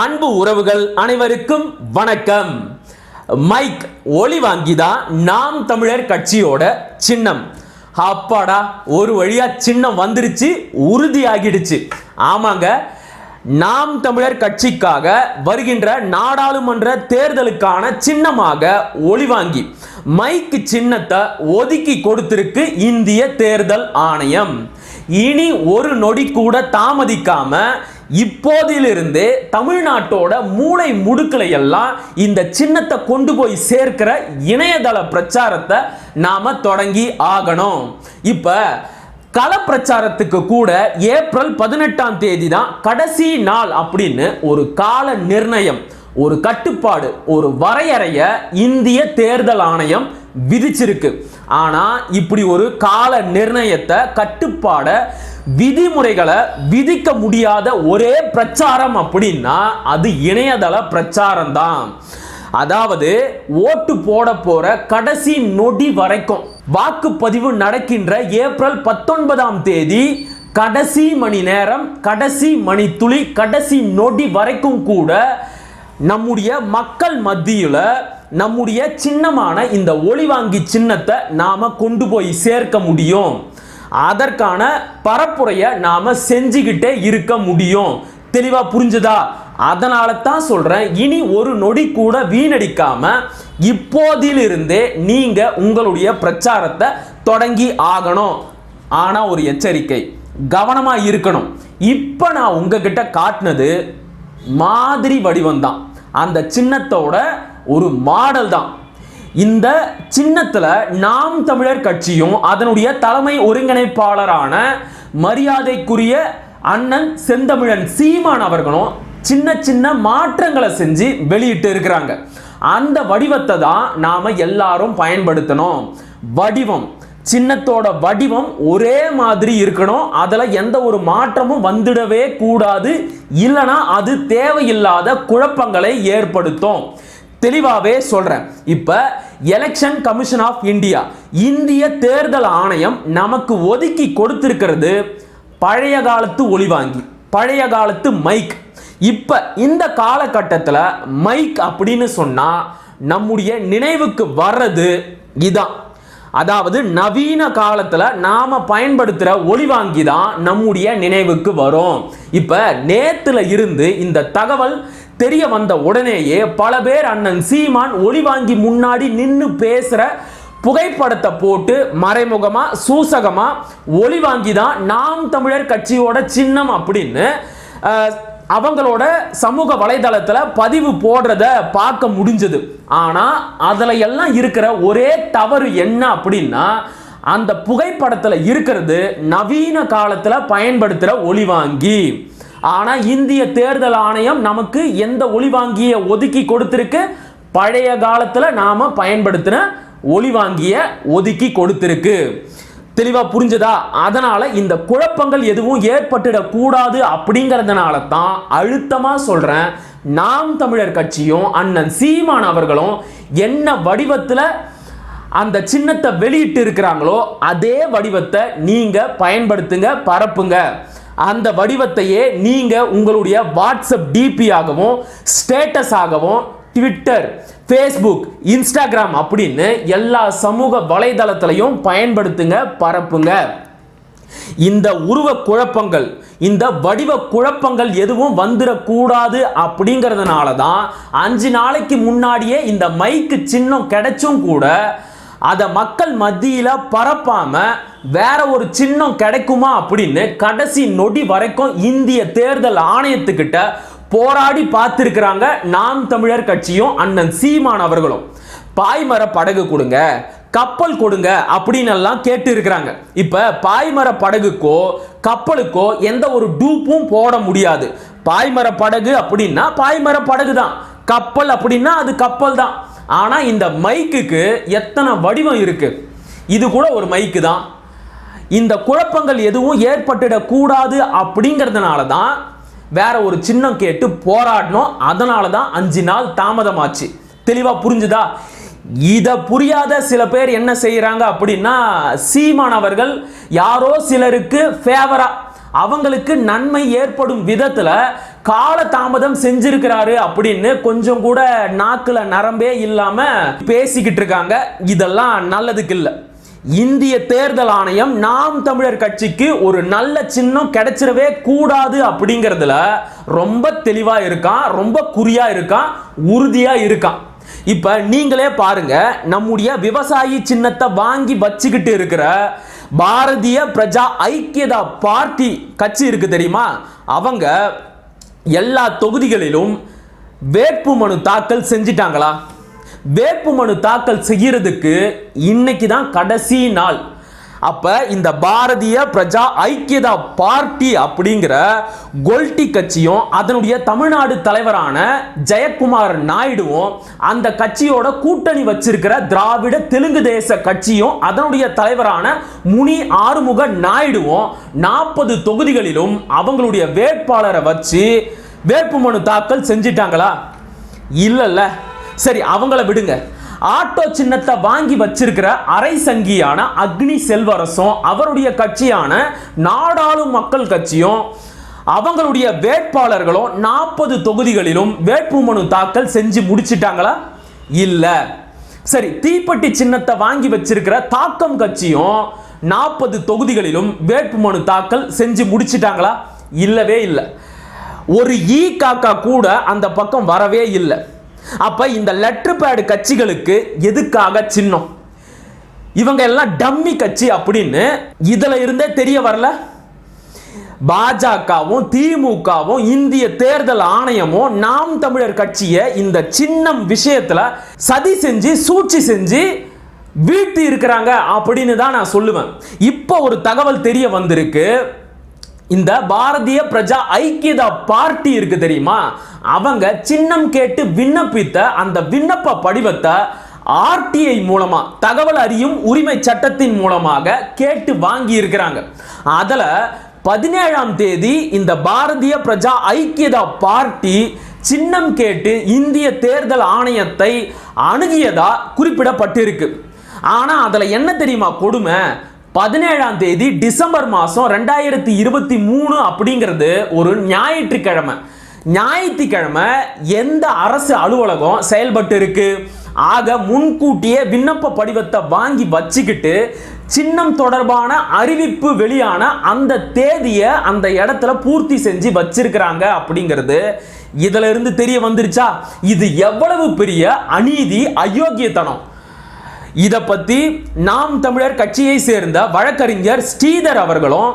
அன்பு உறவுகள் அனைவருக்கும் வணக்கம். மைக் ஒளி வாங்கிதான் நாம் தமிழர் கட்சியோட சின்னம். அப்பாடா ஒரு வழியா சின்னம் வந்துருச்சு உறுதியாகிடுச்சு. ஆமாங்க நாம் தமிழர் கட்சிக்காக வருகின்ற நாடாளுமன்ற தேர்தலுக்கான சின்னமாக ஒளிவாங்கி மைக்கு சின்னத்தை ஒதுக்கி கொடுத்திருக்கு இந்திய தேர்தல் ஆணையம். இனி ஒரு நொடி கூட தாமதிக்காம இப்போதிலிருந்து தமிழ்நாட்டோட மூளை முடுக்களை எல்லாம் இந்த சின்னத்தை கொண்டு போய் சேர்க்கிற இணையதள பிரச்சாரத்தை நாம தொடங்கி ஆகணும். இப்ப கள பிரச்சாரத்துக்கு கூட ஏப்ரல் பதினெட்டாம் தேதி தான் கடைசி நாள் அப்படின்னு ஒரு கால நிர்ணயம் ஒரு கட்டுப்பாடு ஒரு வரையறைய இந்திய தேர்தல் ஆணையம் விதிச்சிருக்கு. ஆனா இப்படி ஒரு கால நிர்ணயத்தை கட்டுப்பாட விதிமுறைகளை விதிக்க முடியாத ஒரே பிரச்சாரம் அப்படின்னா அது இணையதள பிரச்சாரம் தான் அதாவது ஓட்டு போட போற கடைசி நொடி வரைக்கும் வாக்குப்பதிவு நடக்கின்ற ஏப்ரல் பத்தொன்பதாம் தேதி கடைசி மணி நேரம் கடைசி மணி துளி கடைசி நொடி வரைக்கும் கூட நம்முடைய மக்கள் மத்தியில் நம்முடைய சின்னமான இந்த ஒளிவாங்கி சின்னத்தை நாம கொண்டு போய் சேர்க்க முடியும். அதற்கான பரப்புரையை நாம் செஞ்சுக்கிட்டே இருக்க முடியும். தெளிவாக புரிஞ்சுதா? அதனால தான் சொல்கிறேன் இனி ஒரு நொடி கூட வீணடிக்காமல் இப்போதிலிருந்தே நீங்கள் உங்களுடைய பிரச்சாரத்தை தொடங்கி ஆகணும். ஆனால் ஒரு எச்சரிக்கை கவனமாக இருக்கணும். இப்போ நான் உங்ககிட்ட காட்டினது மாதிரி வடிவம் தான் அந்த சின்னத்தோட ஒரு மாடல் தான் இந்த சின்னத்தில் நாம் தமிழர் கட்சியும் அதனுடைய தலைமை ஒருங்கிணைப்பாளரான மரியாதைக்குரிய அண்ணன் செந்தமிழன் சீமான் அவர்களும் சின்ன சின்ன மாற்றங்களை செஞ்சு வெளியிட்டு இருக்கிறாங்க. அந்த வடிவத்தை தான் நாம் எல்லாரும் பயன்படுத்தணும். வடிவம் சின்னத்தோட வடிவம் ஒரே மாதிரி இருக்கணும். அதில் எந்த ஒரு மாற்றமும் வந்துடவே கூடாது. இல்லைனா அது தேவையில்லாத குழப்பங்களை ஏற்படுத்தும். தெளிவாகவே சொல்கிறேன் இப்போ எலெக்ஷன் கமிஷன் ஆஃப் இந்தியா இந்திய தேர்தல் ஆணையம் நமக்கு ஒதுக்கி கொடுத்திருக்கிறது பழைய காலத்து ஒளிவாங்கி பழைய காலத்து மைக் இப்போ இந்த காலகட்டத்தில் மைக் அப்படின்னு சொன்னால் நம்முடைய நினைவுக்கு வர்றது இதான். அதாவது நவீன காலத்தில் நாம் பயன்படுத்துகிற ஒளிவாங்கி தான் நம்முடைய நினைவுக்கு வரும். இப்போ நேத்தில் இருந்து இந்த தகவல் தெரிய வந்த உடனேயே பல பேர் அண்ணன் சீமான் ஒளி வாங்கி முன்னாடி நின்று பேசுகிற புகைப்படத்தை போட்டு மறைமுகமாக சூசகமாக ஒளி வாங்கி தான் நாம் தமிழர் கட்சியோட சின்னம் அப்படின்னு அவங்களோட சமூக வலைதளத்தில் பதிவு போடுறத பார்க்க முடிஞ்சது. ஆனால் அதில் எல்லாம் இருக்கிற ஒரே தவறு என்ன அப்படின்னா அந்த புகைப்படத்தில் இருக்கிறது நவீன காலத்தில் பயன்படுத்துகிற ஒளிவாங்கி ஆனால் இந்திய தேர்தல் ஆணையம் நமக்கு எந்த ஒளிவாங்கியை ஒதுக்கி கொடுத்துருக்கு? பழைய காலத்தில் நாம் பயன்படுத்தின ஒளிவாங்கிய ஒதுக்கி கொடுத்துருக்கு. தெளிவாக புரிஞ்சதா? அதனால் இந்த குழப்பங்கள் எதுவும் ஏற்பட்டுடக்கூடாது அப்படிங்கிறதுனால தான் அழுத்தமாக சொல்கிறேன் நாம் தமிழர் கட்சியும் அண்ணன் சீமான் அவர்களும் என்ன வடிவத்தில் அந்த சின்னத்தை வெளியிட்டு இருக்கிறாங்களோ அதே வடிவத்தை நீங்கள் பயன்படுத்துங்க பரப்புங்க. அந்த வடிவத்தையே நீங்கள் உங்களுடைய வாட்ஸ்அப் டிபியாகவும் ஸ்டேட்டஸாகவும் ட்விட்டர் ஃபேஸ்புக் இன்ஸ்டாகிராம் அப்படின்னு எல்லா சமூக வலைதளத்திலையும் பயன்படுத்துங்க பரப்புங்க. இந்த உருவ குழப்பங்கள் இந்த வடிவ குழப்பங்கள் எதுவும் வந்துடக்கூடாது அப்படிங்கிறதுனால தான் அஞ்சு நாளைக்கு முன்னாடியே இந்த மைக்கு சின்னம் கிடைச்சும் கூட அதை மக்கள் மத்தியில் பரப்பாம வேற ஒரு சின்னம் கிடைக்குமா அப்படின்னு கடைசி நொடி வரைக்கும் இந்திய தேர்தல் ஆணையத்துக்கிட்ட போராடி பார்த்துருக்கிறாங்க நாம் தமிழர் கட்சியும் அண்ணன் சீமான் அவர்களும். பாய்மர படகு கொடுங்க கப்பல் கொடுங்க அப்படின்னு எல்லாம் கேட்டு இருக்கிறாங்க இப்ப பாய்மர படகுக்கோ கப்பலுக்கோ எந்த ஒரு டூப்பும் போட முடியாது. பாய்மர படகு அப்படின்னா பாய்மர படகு தான் கப்பல் அப்படின்னா அது கப்பல் தான் ஆனால் இந்த மைக்குக்கு எத்தனை வடிவம் இருக்குது இது கூட ஒரு மைக்கு தான். இந்த குழப்பங்கள் எதுவும் ஏற்பட்டுடக்கூடாது அப்படிங்கிறதுனால தான் வேற ஒரு சின்னம் கேட்டு போராடணும் அதனால தான் அஞ்சு நாள் தாமதமாச்சு. தெளிவாக புரிஞ்சுதா? இதை புரியாத சில பேர் என்ன செய்கிறாங்க அப்படின்னா சீமான் அவர்கள் யாரோ சிலருக்கு ஃபேவரா அவங்களுக்கு நன்மை ஏற்படும் விதத்தில் கால தாமதம் செஞ்சிருக்கிறாரு அப்படின்னு கொஞ்சம் கூட நாக்குல நரம்பே இல்லாம பேசிக்கிட்டு இருக்காங்க. இதெல்லாம் நல்லதுக்கு இல்லை. இந்திய தேர்தல் ஆணையம் நாம் தமிழர் கட்சிக்கு ஒரு நல்ல சின்னம் கிடைச்சிடவே கூடாது அப்படிங்கிறதுல ரொம்ப தெளிவா இருக்கான் ரொம்ப குறியா இருக்கான் உறுதியா இருக்கான். இப்ப நீங்களே பாருங்க நம்முடைய விவசாயி சின்னத்தை வாங்கி வச்சுக்கிட்டு இருக்கிற பாரதிய பிரஜா ஐக்கியதா பார்ட்டி கட்சி இருக்கு தெரியுமா? அவங்க எல்லா தொகுதிகளிலும் வேட்பு மனு தாக்கல் செஞ்சிட்டாங்களா? வேட்புமனு தாக்கல் செய்யறதுக்கு இன்னைக்கு தான் கடைசி நாள். அப்ப இந்த பாரதிய பிரஜா ஐக்கியதா பார்ட்டி அப்படிங்கிற கொல்டி கட்சியும் அதனுடைய தமிழ்நாடு தலைவரான ஜெயக்குமார் நாயுடுவும் அந்த கட்சியோட கூட்டணி வச்சிருக்கிற திராவிட தெலுங்கு தேச கட்சியும் அதனுடைய தலைவரான முனி ஆறுமுக நாயுடுவும் நாற்பது தொகுதிகளிலும் அவங்களுடைய வேட்பாளரை வச்சு வேட்புமனு தாக்கல் செஞ்சிட்டாங்களா? இல்லல்ல. சரி அவங்கள விடுங்க. ஆட்டோ சின்னத்தை வாங்கி வச்சிருக்கிற அரை சங்கியான அக்னி செல்வரசும் அவருடைய கட்சியான நாடாளும் மக்கள் கட்சியும் அவங்களுடைய வேட்பாளர்களும் நாற்பது தொகுதிகளிலும் வேட்புமனு தாக்கல் செஞ்சு முடிச்சிட்டாங்களா? இல்லை. சரி தீப்பெட்டி சின்னத்தை வாங்கி வச்சிருக்கிற தாக்கம் கட்சியும் நாற்பது தொகுதிகளிலும் வேட்புமனு தாக்கல் செஞ்சு முடிச்சிட்டாங்களா? இல்லவே இல்லை. ஒரு ஈ காக்கா கூட அந்த பக்கம் வரவே இல்லை. அப்போ இந்த லெட்டர் பேடு கட்சிகளுக்கு எதுக்காக சின்னம்? இவங்க எல்லாம் டம்மி கட்சி அப்படின்னு இதில் இருந்தே தெரிய வரல. பாஜகவும் திமுகவும் இந்திய தேர்தல் ஆணையமும் நாம் தமிழர் கட்சியை இந்த சின்னம் விஷயத்தில் சதி செஞ்சு சூழ்ச்சி செஞ்சு வீழ்த்தி இருக்கிறாங்க அப்படின்னு தான் நான் சொல்லுவேன். இப்போ ஒரு தகவல் தெரிய வந்திருக்கு. இந்த பாரதிய பிரஜா ஐக்கியதா பார்ட்டி இருக்கு தெரியுமா? அவங்க சின்னம் கேட்டு விண்ணப்பித்த அந்த விண்ணப்ப படிவத்தை ஆர்டிஐ மூலமா தகவல் அறியும் உரிமை சட்டத்தின் மூலமாக கேட்டு வாங்கி இருக்கிறாங்க. அதுல பதினேழாம் தேதி இந்த பாரதிய பிரஜா ஐக்கியதா பார்ட்டி சின்னம் கேட்டு இந்திய தேர்தல் ஆணையத்தை அணுகியதா குறிப்பிடப்பட்டிருக்கு. ஆனா அதுல என்ன தெரியுமா கொடுமை? பதினேழாம் தேதி டிசம்பர் மாதம் ரெண்டாயிரத்தி இருபத்தி மூணு அப்படிங்கிறது ஒரு ஞாயிற்றுக்கிழமை. ஞாயிற்றுக்கிழமை எந்த அரசு அலுவலகம் செயல்பட்டு இருக்கு ஆக முன்கூட்டியே விண்ணப்ப படிவத்தை வாங்கி வச்சுக்கிட்டு சின்னம் தொடர்பான அறிவிப்பு வெளியான அந்த தேதியை அந்த இடத்துல பூர்த்தி செஞ்சு வச்சிருக்கிறாங்க அப்படிங்கிறது இதுல இருந்து தெரிய வந்துருச்சா? இது எவ்வளவு பெரிய அநீதி அயோக்கியத்தனம்? இதை பத்தி நாம் தமிழர் கட்சியை சேர்ந்த வழக்கறிஞர் ஸ்ரீதர் அவர்களும்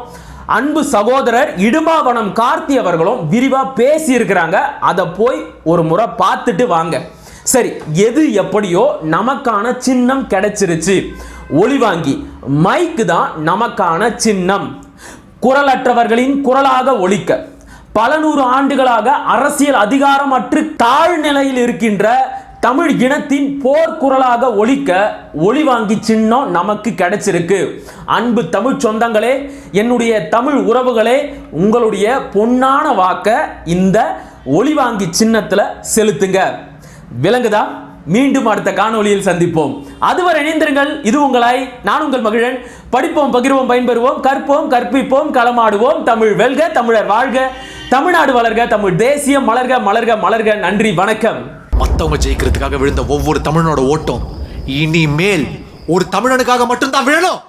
அன்பு சகோதரர் இடுமாவனம் கார்த்தி அவர்களும் விரிவா பேசி இருக்கிறாங்க அதை போய் ஒரு முறை பார்த்துட்டு வாங்க. சரி எது எப்படியோ நமக்கான சின்னம் கிடைச்சிருச்சு. ஒளிவாங்கி மைக்கு தான் நமக்கான சின்னம். குரலற்றவர்களின் குரலாக ஒழிக்க பல நூறு ஆண்டுகளாக அரசியல் அதிகாரமற்று தாழ்நிலையில் இருக்கின்ற தமிழ் இனத்தின் போர்க்குரலாக ஒழிக்க ஒளிவாங்கி சின்னம் நமக்கு கிடைச்சிருக்கு. அன்பு தமிழ் சொந்தங்களே என்னுடைய தமிழ் உறவுகளே உங்களுடைய பொன்னான வாக்க இந்த ஒளிவாங்கி சின்னத்தில் செலுத்துங்க. விலங்குதா மீண்டும் அடுத்த காணொளியில் சந்திப்போம். அதுவரை இணைந்திருங்கள். இது உங்களாய் நான் உங்கள் மகிழன். படிப்போம் பகிர்வோம் பயன்பெறுவோம் கற்போம் கற்பிப்போம் களமாடுவோம். தமிழ் வெல்க தமிழர் வாழ்க. தமிழ்நாடு வளர்க தமிழ் தேசியம் மலர்க மலர்க மலர்க. நன்றி வணக்கம். மற்றவங்க ஜெயிக்கிறதுக்காக விழுந்த ஒவ்வொரு தமிழனோட ஓட்டம். இனிமேல் ஒரு தமிழனுக்காக மட்டும்தான் விழணும்.